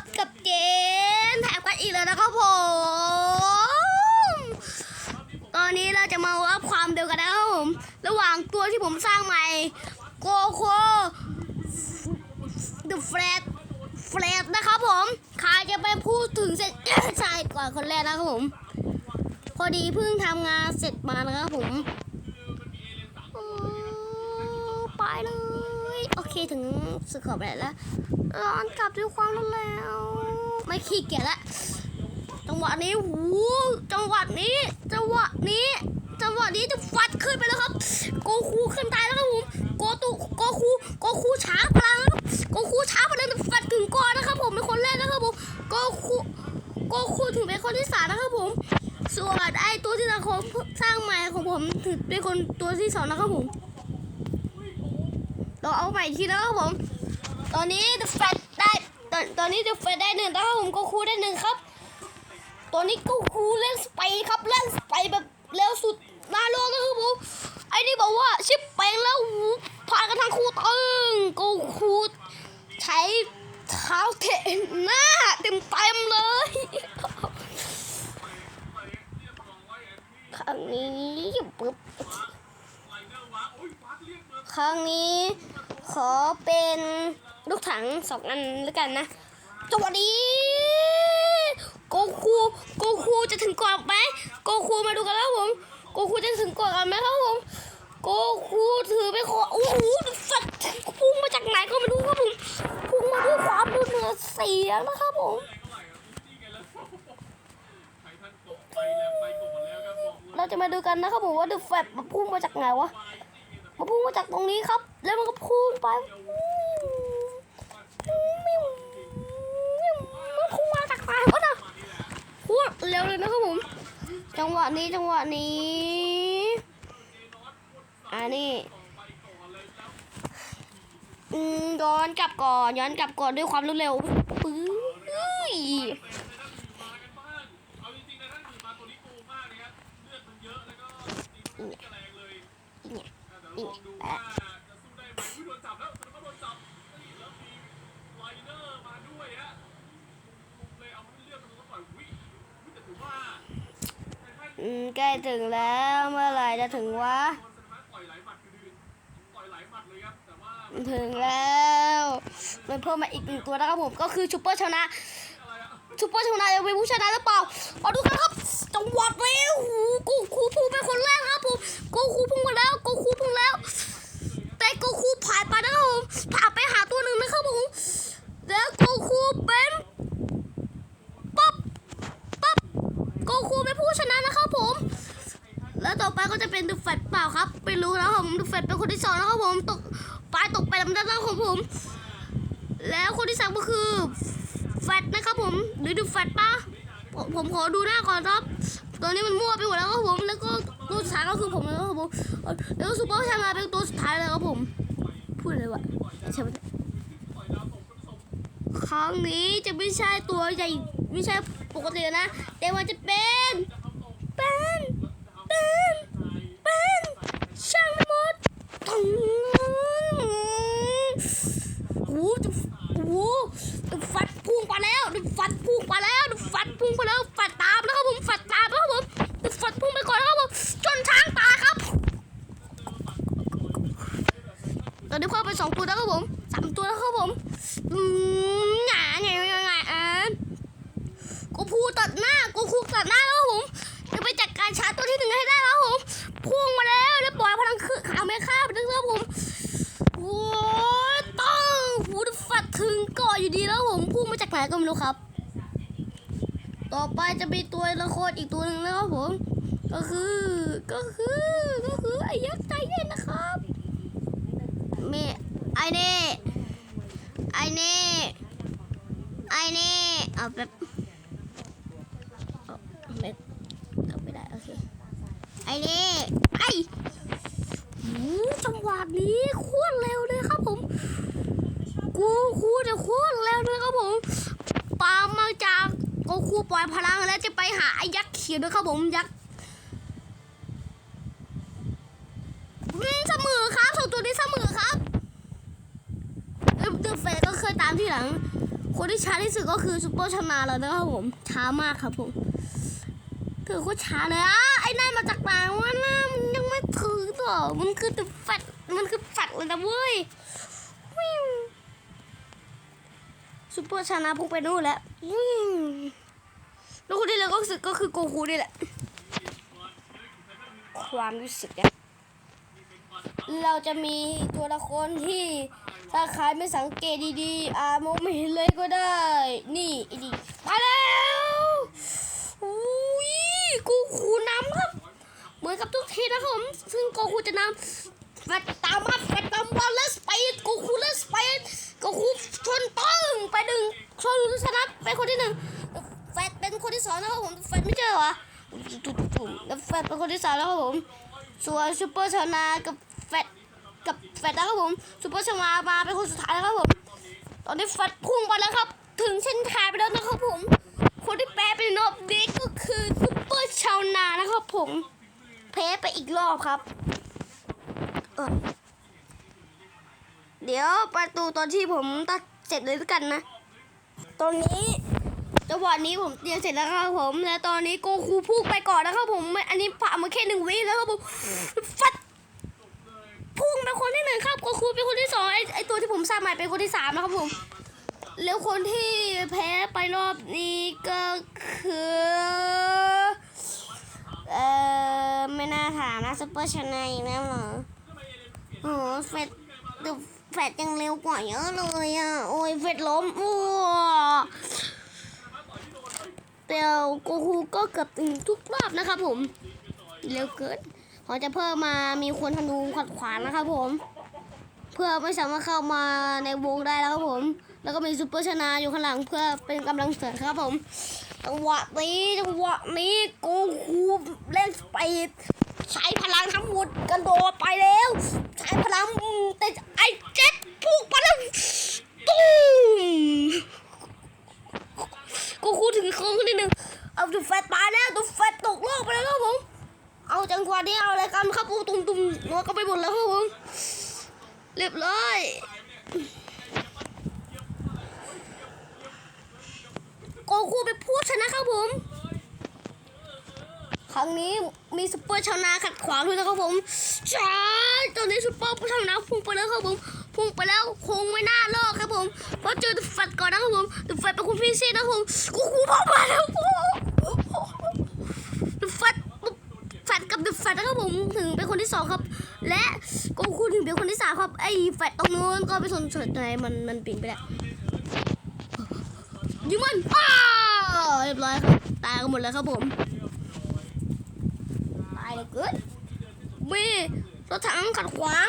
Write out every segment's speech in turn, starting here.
บกับเกมแถบกันอีกแล้วนะครับผม ตอนนี้เราจะมาวัดความเร็วกันนะครับผม ระหว่างตัวที่ผมสร้างใหม่ โกโค The Flat Flat นะครับผม ใครจะไปพูดถึงเสร็จใช่ก่อนคนแรกนะครับผม พอดีเพิ่งทำงานเสร็จมานะครับผม ไปเลย โอเคถึงสุดขอบแล้วร้อนกลับด้วยความรวดเร็วไม่ขี้เกียจละจังหวะนี้หูจังหวะนี้ จังหวะนี้ จังหวะนี้จะฟัดขึ้นไปแล้วครับ โกคูขึ้นตายแล้วครับผม โกตุโกคูโกคูช้าพลังนะครับโกคูช้าพลังจะฟัดถึงก่อนนะครับ ผมเป็นคนแรกนะครับผม โกคูโกคูถึงเป็นคนที่สามนะครับผม ส่วนไอ้ตัวที่เราสร้างใหม่ของผม ถึงเป็นคนตัวที่สองนะครับผม เราเอาใหม่ทีนะครับผม ตอนนี้ The Fat ได้ตอนตอนนี้ The Fat ได้หนึ่งแล้วครับผมโกคูได้หนึ่งครับ ตอนนี้โกคูเล่นสไปร์ครับเล่นสไปร์แบบเร็วสุดนาโลกนะครับผมไอ้นี่บอกว่าชิปเปลงแล้วหูพากันทั้งคูตึงโกคูใช้เท้าเตะหน้าเต็มเต็มเลยครั้งนี้ปุ๊บ ครั้งนี้ ขอเป็นลูกถังสองอันแล้วกันนะสวัสดีโกคูโกคูจะถึงก่อนไหมโกคูมาดูกันแล้วผมโกคูจะถึงก่อนไหมครับผมโกคูถือไปขอโอ้โหสัตว์พุ่งมาจากไหนก็ไม่รู้ครับผมพุ่งมาด้วยความรุนแรงเสียงนะครับผมเราจะมาดูกันนะครับผมว่าเดอะแฟบมันพุ่งมาจากไหนวะ มันพุ่งมาจากตรงนี้ครับ แล้วมันก็พุ่งไปมันพุ่งมาจากไหนวะนะพุ่งเร็วเลยนะครับผม จังหวะนี้จังหวะนี้อันนี้ย้อนกลับก่อนย้อนกลับก่อนด้วยความรวดเร็วปื้ย นี่นี่แปะ อืมใกล้ถึงแล้วเมื่อไหร่จะถึงวะถึงแล้วมันเพิ่มมาอีกหนึ่งตัวนะครับผมก็คือชุปเปอร์ชนะชุปเปอร์ชนะจะเป็นผู้ชนะหรือเปล่ามาดูกันครับจังหวัดเร็วกูคูพุ่งเป็นคนแรกครับผมกูคูพุ่งมาแล้วกูคูพุ่งแล้ว แต่กูคูผ่านไปนะครับผมผ่านไปหาตัวหนึ่งนะครับผม แล้วกูคูเป็นปั๊บปั๊บกูคูเป็นผู้ชนะนะครับผม แล้วต่อไปก็จะเป็นดูแฟตเปล่าครับ ไม่รู้แล้วผมดูแฟตเป็นคนที่สองนะครับผมตกปลายตกไปลำดับแรกของผม แล้วคนที่สามก็คือแฟตนะครับผมหรือดูแฟตป้าผมขอดูหน้าก่อนครับ ตอนนี้มันมั่วไปหมดแล้วครับผม แล้วก็ตัวสุดท้ายก็คือผมนะครับผม แล้วซูเปอร์ชามาเป็นตัวสุดท้ายเลยครับผม พูดเลยวะใช่ไหม ครั้งนี้จะไม่ใช่ตัวใหญ่ไม่ใช่ปกตินะ แต่ว่าจะเป็น เป็น เป็นช่างมันหมดตึงโอ้โหโอ้โหฟัดพุ่งไปแล้วฟัดพุ่งไปแล้วฟัดพุ่งไปแล้วฟัดตามนะครับผมฟัดตามนะครับผมฟัดพุ่งไปก่อนนะครับผมจนช้างตายครับ ตอนนี้เพิ่มไปสองตัวแล้วครับผมสามตัวแล้วครับผมอืมหงาไงไงไงอะกูพูตัดหน้ากูคูตัดหน้าแล้วครับผม จะไปจัดการชาร์จตัวที่หนึ่งให้ได้แล้วครับผม พุ่งมาแล้วแล้วปล่อยพลังคือขาไม่ฆ่าไปแล้วครับผมโอ้ยต้องหูดฟัดถึงก่อนอยู่ดีแล้วผมพุ่งมาจากไหนก็ไม่รู้ครับ ต่อไปจะมี ตัวละครอีกตัวหนึ่งแล้วครับผม ก็คือก็คือก็คือไอ้ยักษ์ใจเย็นนะครับเมไอเน่ไอเน่ไอเน่เอาแบบเอาไม่กลับไม่ได้โอเคไอเน่ไอหูจังหวะนี้โคตรเร็วเลยครับผมกูคูจะโคตรเร็วเลยครับผมปามมาจาก โกคูปล่อยพลังแล้วจะไปหาไอ้ยักษ์เขียวด้วยครับผมยักษ์เสมอครับสองตัวนี้เสมอครับเดอะเฟสก็เคยตามที่หลัง คนที่ช้าที่สุดก็คือซุปเปอร์ชนาแล้วนะครับผมช้ามากครับผมถือโคตรช้าเลยอะไอ้นั่นมาจากไหนวะน่ามันยังไม่ถึงต่อมันคือแต่แฟดมันคือแฟดเลยนะเว้ยวิวซุปเปอร์ชนาพุ่งไปนู่นแล้ววิว แล้วคนที่เหลือก็รู้สึกก็คือโกคูนี่แหละ ความรู้สึกเนี่ยเราจะมีตัวละครที่ถ้าใครไม่สังเกตดีๆ อามองไม่เห็นเลยก็ได้ นี่อีดีมาแล้วอุ้ยโกูคูน้ำครับ เหมือนกับทุกทีนะครับผม ซึ่งโกคูจะนำแฟดตามมาแฟดตามบอลเลสไปโกคูเลสไปโกคูชนปึ้งไปหนึ่งชนชนะเป็นคนที่หนึ่ง เป็นคนที่สองนะครับผมแฟดไม่เจอเหรอตุ่มแล้วแฟดเป็นคนที่สามแล้วครับผม ส่วนซูเปอร์ชนากับแฟดกับแฟดนะครับผมซูเปอร์ชนามาเป็นคนสุดท้ายแล้วครับผม ตอนนี้แฟดพุ่งไปแล้วครับ ถึงเส้นทางไปแล้วนะครับผม คนที่แปลเป็นอบนี้ก็คือซูเปอร์ชาวนานะครับผมแพ้ไปอีกรอบครับ เออเดี๋ยวประตูตอนที่ผมตัดเสร็จเลยกันนะ ตอนนี้ จังหวะนี้ผมเตรียมเสร็จแล้วครับผม และตอนนี้โกคูพุ่งไปก่อนนะครับผม อันนี้ผ่านมาแค่หนึ่งวิแล้วครับผมฟัดพุ่งเป็นคนที่หนึ่งครับโกคูเป็นคนที่สองไอไอตัวที่ผมสร้างใหม่เป็นคนที่สามนะครับผม แล้วคนที่แพ้ไปรอบนี้ก็คือเออไม่น่าถามนะซุปเปอร์ชนะอีกแล้วเหรอโอ้เฟดดูแฟดยังเร็วกว่าเยอะเลยอะโอ้ยเฟดล้มอ้ เตียวโกคูก็เกือบถึงทุกรอบนะครับผม เร็วเกินพอจะเพิ่มมามีคนธนูขัดขวางนะครับผม เพื่อไม่สามารถเข้ามาในวงได้แล้วครับผม แล้วก็มีซูเปอร์ชนาอยู่ข้างหลังเพื่อเป็นกำลังเสริมครับผมจังหวะนี้จังหวะนี้โกคูเล่นสปีดใช้พลังทั้งหมดกระโดดไปแล้ว ใช้พลังแต่ไอเจ็ตพุ่งไปแล้วตุ้ม กคูถึงโค้งขึ้นนิดนึงเอาตัวแฟตตายแล้วตัวแฟตตกโลกไปแล้วครับผม เอาจังหวะนี้เอาอะไรกันครับผมตุ่มตุ่มนัวก็ไปหมดแล้วครับผมเรียบร้อยโกคูเป็นผู้ชนะครับผม ครั้งนี้มีซุปเปอร์ชาวนาขัดขวางด้วยนะครับผมจ้าตอนนี้ซุปเปอร์ชาวนาพุ่งไปแล้วครับผม พุ่งไปแล้วคงไม่น่ารอดครับผมเพราะเจอแฟดก่อนนะครับผมแฟดเป็นคนพิเศษนะครับผมโกคูพ่อมาแล้วแฟดแฟดกับแฟดนะครับผมถึงเป็นคนที่สองครับ และโกคูถึงเป็นคนที่สามครับไอ้แฟดตรงนู้นก็ไปสนเฉิดในมันมันปิ่นไปแล้วยิงมันอ้าเรียบร้อยครับตายกันหมดแล้วครับผมตายเลยเกินมีรถถังขัดขวาง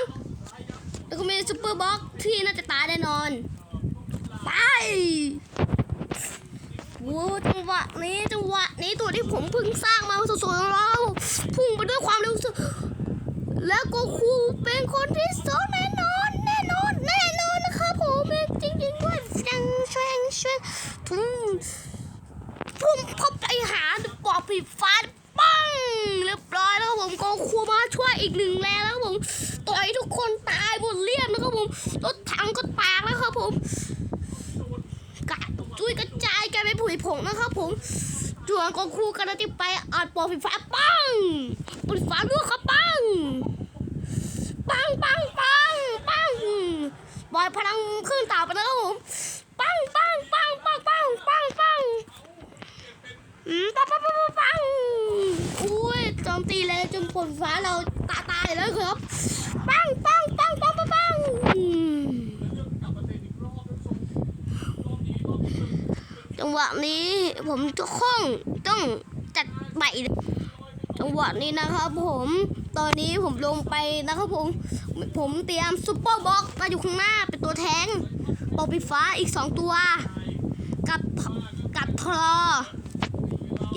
แล้วก็มีซุปเปอร์บ็อกที่น่าจะตายแน่นอน ไปโว้จังหวะนี้จังหวะนี้ตัวที่ผมเพิ่งสร้างมาสดๆของเราพุ่งไปด้วยความเร็วสุดแล้วโกคูเป็นคนที่สองแน่นอนแน่นอนแน่นอนนะครับผมจริงๆด้วยยังช่วยช่วยพุ่งพุ่งเข้าไปหาปอบผีฟ้าปังเรียบร้อยแล้วผมโกคูมาช่วยอีกหนึ่งแรงแล้วผม นะครับผมรถถังก็แตกแล้วครับผมกระจุยกระจายกลายเป็นผุยผงนะครับผมจวนกองคู่กันที่ไปอัดปอไฟฟ้าปังปอไฟฟ้าด้วยครับปังปังปังปังปังบอยพลังขึ้นต่าไปแล้วครับผมปังปังปังปังปังปังปังอืมปังปังปังปังปังอุ้ยโจมตีเลยจนปอไฟฟ้าเราตาตายแล้วครับปังปังปังปังปังปังอืม จังหวะนี้ผมจะคล่องต้องจัดใหม่จังหวะนี้นะครับผมตอนนี้ผมลงไปนะครับผม ผมเตรียมซุปเปอร์บ็อกซ์มาอยู่ข้างหน้าเป็นตัวแทงปอปีฟ้าอีกสองตัว กับกับทรอ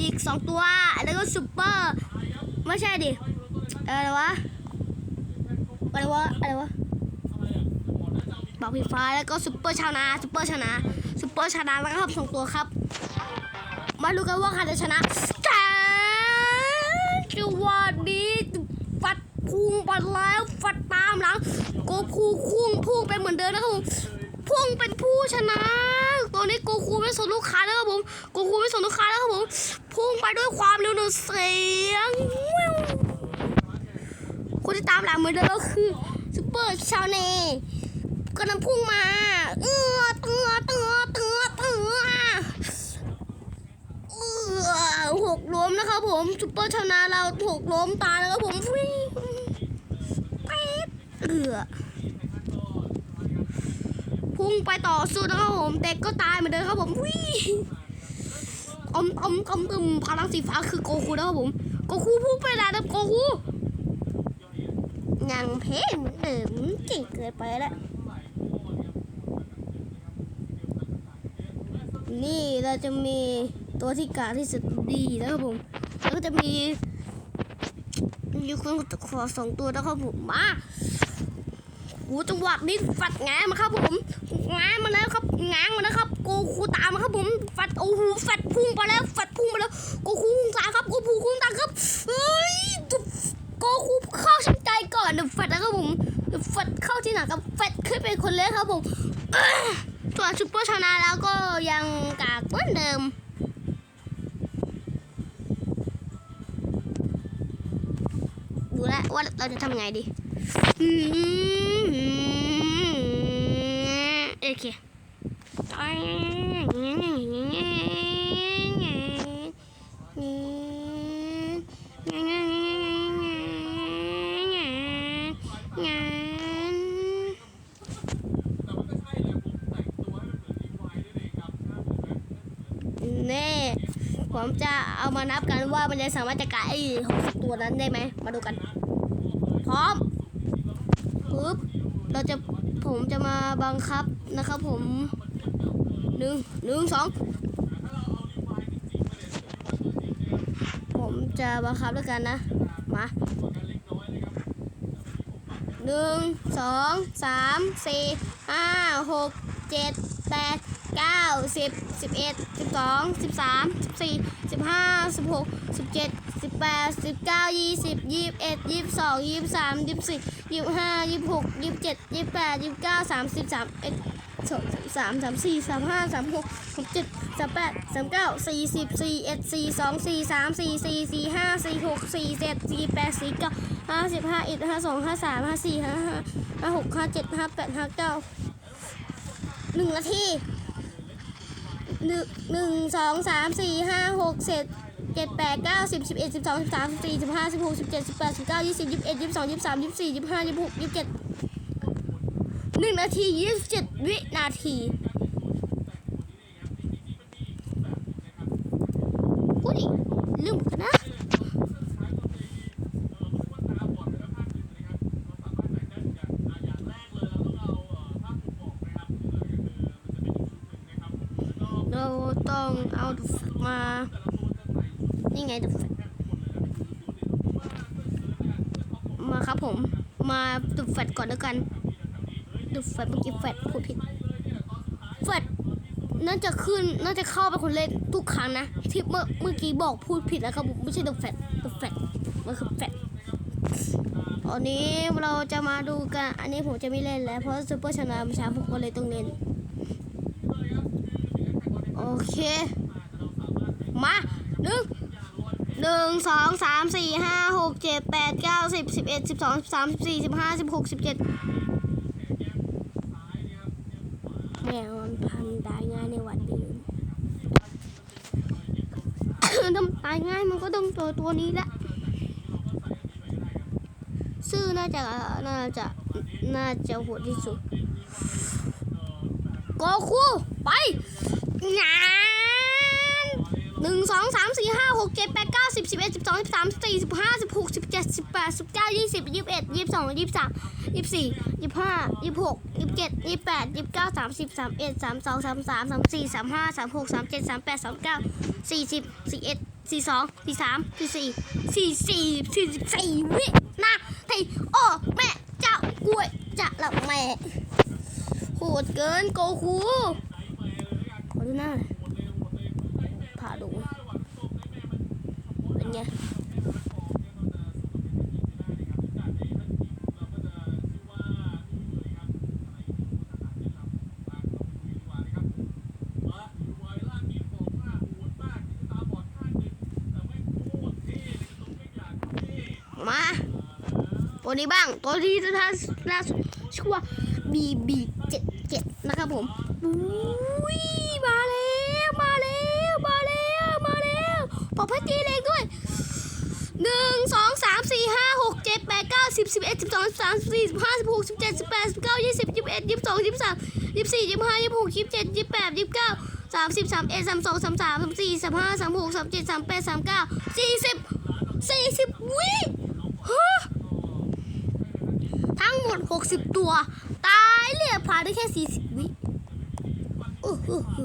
อีกสองตัว แล้วก็ซุปเปอร์ ไม่ใช่ดิ อะไรวะ อะไรวะ อะไรวะ บอกผีฟ้าแล้วก็ซุปเปอร์ชาวนาซุปเปอร์ชาวนาซุปเปอร์ชาวนาแล้วก็ครับสองตัวครับ มาดูกันว่าใครจะชนะจ้าจังหวะนี้ฟัดพุ่งไปแล้วฟัดตามหลังโกคูคุ้งพุ่งไปเหมือนเดิมนะครับผมพุ่งเป็นผู้ชนะตัวนี้โกคูไม่สนลูกค้าแล้วครับผมโกคูไม่สนลูกค้าแล้วครับผมพุ่งไปด้วยความเร็วหนึ่งเสียงวิวคนที่ตามหลังเหมือนเดิมก็คือซูเปอร์ชาวเน่ กำลังพุ่งมา เออเตือเตือเตือเตือเออหกล้มนะครับผมซูเปอร์ชนาเราหกล้มตายแล้วครับผมฟิงปี๊ดเอือพุ่งไปต่อสู้นะครับผมเด็กก็ตายเหมือนเดิมครับผมวิ่งอมอมอมตึมพลังสีฟ้าคือโกคูนะครับผมโกคูพุ่งไปได้นะโกคูยังเพ่เหมือนเดิมเก่งเกินไปแล้ว นี่เราจะมีตัวที่กาที่สุดดีนะครับผมแล้วก็จะมีมีคนขอสองตัวนะครับผมมาโอ้จังหวะนี้ฟัดงางมาครับผมงางมาแล้วครับงางมาแล้วครับโกคูตามมาครับผมฟัดโอ้โหฟัดพุ่งไปแล้วฟัดพุ่งไปแล้วโกคูพุ่งตามครับโกคูพุ่งตามครับเฮ้ยโกคูเข้าชั้นใจก่อนเดี๋ยวฟัดนะครับผมเดี๋ยวฟัดเข้าที่หนังกับฟัดขึ้นเป็นคนเล็กครับผมเอ ส่วนซุปเปอร์ชนะแล้วก็ยังกากเหมือนเดิมดูแลวว่าเราจะทำไงดีโอเคนี่ผมจะเอามานับกัน ว่ามันจะสามารถจะกายไอ้หกสิบตัวนั้นได้ไหม มาดูกัน พร้อมปึ๊บเราจะผมจะมาบังคับนะครับผมหนึ่งหนึ่งสองผมจะบังคับด้วยกันนะ มาหนึ่งสองสามสี่ห้าหกเจ็ดแปดเก้าสิบสิบเอ็ดสิบสองสิบสามสิบสี่สิบห้าสิบหก สิบเจ็ดสิบแปดสิบเก้ายี่สิบยี่สิบเอ็ดยี่สิบสองยี่สิบสามยี่สิบสี่ยี่สิบห้ายี่สิบหกยี่สิบเจ็ดยี่สิบแปดยี่สิบเก้าสามสิบสามเอ็ดสองสามสามสี่สามห้าสามหกสามเจ็ดสามแปดสามเก้าสี่สิบสี่เอ็ดสี่สองสี่สามสี่สี่สี่ห้าสี่หกสี่เจ็ดสี่แปดสี่เก้าห้าสิบห้าเอ็ดห้าสองห้าสามห้าสี่ห้าห้าห้าหกห้าเจ็ดห้าแปดห้าเก้าหนึ่งนาทีหนึ่งหนึ่งสองสามสี่ห้าหกเสร็จ จ็ดแปดเก้าสิบสิบเอ็ดสิบสองสิบสามสิบสี่สิบห้าสิบหกสิบเจ็ดสิบแปดสิบเก้ายี่สิบยี่สิบเอ็ดยี่สิบสองยี่สิบสามยี่สิบสี่ยี่สิบห้ายี่สิบหกยี่สิบเจ็ดหนึ่งนาทียี่สิบเจ็ดวินาทีอุ้ยลืมนะเราต้องเอามา นี่ไงมาครับผม มาดูดแฟดก่อนแล้วกันดูดแฟดเมื่อกี้แฟดพูดผิดแฟดน่าจะขึ้นน่าจะเข้าไปคนเล่นทุกครั้งนะที่เมื่อเมื่อกี้บอกพูดผิดแล้วครับผมไม่ใช่ดูดแฟดดูดแฟดมันคือแฟดตอนนี้เราจะมาดูกัน อันนี้ผมจะไม่เล่นแล้ว เพราะซูเปอร์ชนะมาช้าผมก็เลยต้องเล่น โอเค มาหนึ่ง หนึ่งสองสามสี่ห้าหกเจ็ดแปดเก้าสิบสิบเอ็ดสิบสองสิบสามสิบสี่สิบห้าสิบหกสิบเจ็ดแมวมันพันตายง่ายในวันเดียวต้องตายง่ายมันก็ต้องตัวตัวนี้แหละซื่อน่าจะน่าจะน่าจะโหดที่สุดโกคูไปงาน หนึ่งสองสามสี่ห้าหกเจ็ดแปดเก้าสิบสิบเอ็ดสิบสองสิบสามสิบสี่สิบห้าสิบหกสิบเจ็ดสิบแปดสิบเก้ายี่สิบยี่สิบเอ็ดยี่สิบสองยี่สิบสามยี่สิบสี่ยี่สิบห้ายี่สิบหกยี่สิบเจ็ดยี่สิบแปดยี่สิบเก้าสามสิบสามเอ็ดสามสองสามสามสามสี่สามห้าสามหกสามเจ็ดสามแปดสามเก้าสี่สิบสี่เอ็ดสี่สองสี่สามสี่สี่สี่สี่สี่สิบสี่วินาทีโอ้แม่เจ้ากล้วยจะหละแม่โหดเกินโกคูขอดูหน้าหน่อย พาดูเป็นไงมาตัวนี้บ้าง ตัวที่ล่าล่าสุดชื่อว่าบีบีนะครับผมอุ้ยมาเลย ปอกพัดจีเล็กด้วยหนึ่งสองสามสี่ห้าหกเจ็ดแปดเก้าสิบสิบเอ็ดสิบสองสิบสามสิบสี่สิบห้าสิบหกสิบเจ็ดสิบแปดสิบเก้ายี่สิบยี่สิบเอ็ดยี่สิบสองยี่สิบสามยี่สิบสี่ยี่สิบห้ายี่สิบหกยี่สิบเจ็ดยี่สิบแปดยี่สิบเก้าสามสิบสามเอ็ดสามสองสามสามสามสี่สามห้าสามหกสามเจ็ดสามแปดสามเก้าสี่สิบสี่สิบวิฮะทั้งหมด60ตัว ตายเหลือผ่านได้แค่40วิอู้หูหู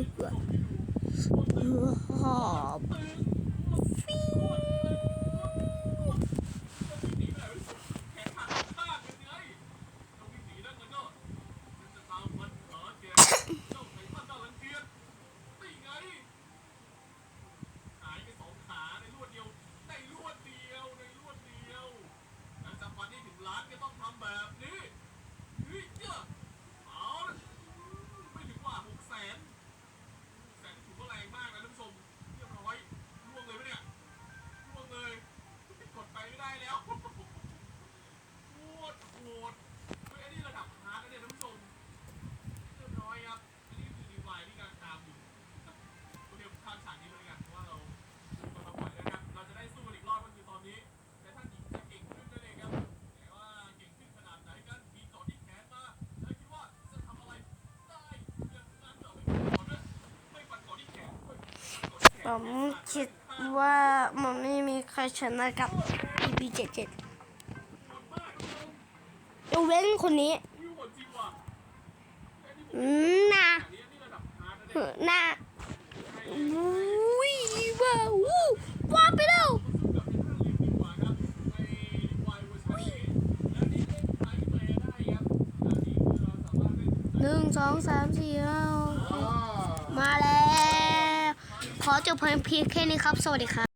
หูหอบฟิ ว ผมคิดว่ามันไม่มีใครชนะกับ EP 77 ยกเว้นคนนี้น่าน่าอุ้ยว้าววู้ว้าไปแล้วหนึ่งสองสามสี่ห้าหกเจ็ดมาแล้ว ขอจบเพียงแค่นี้ครับ สวัสดีครับ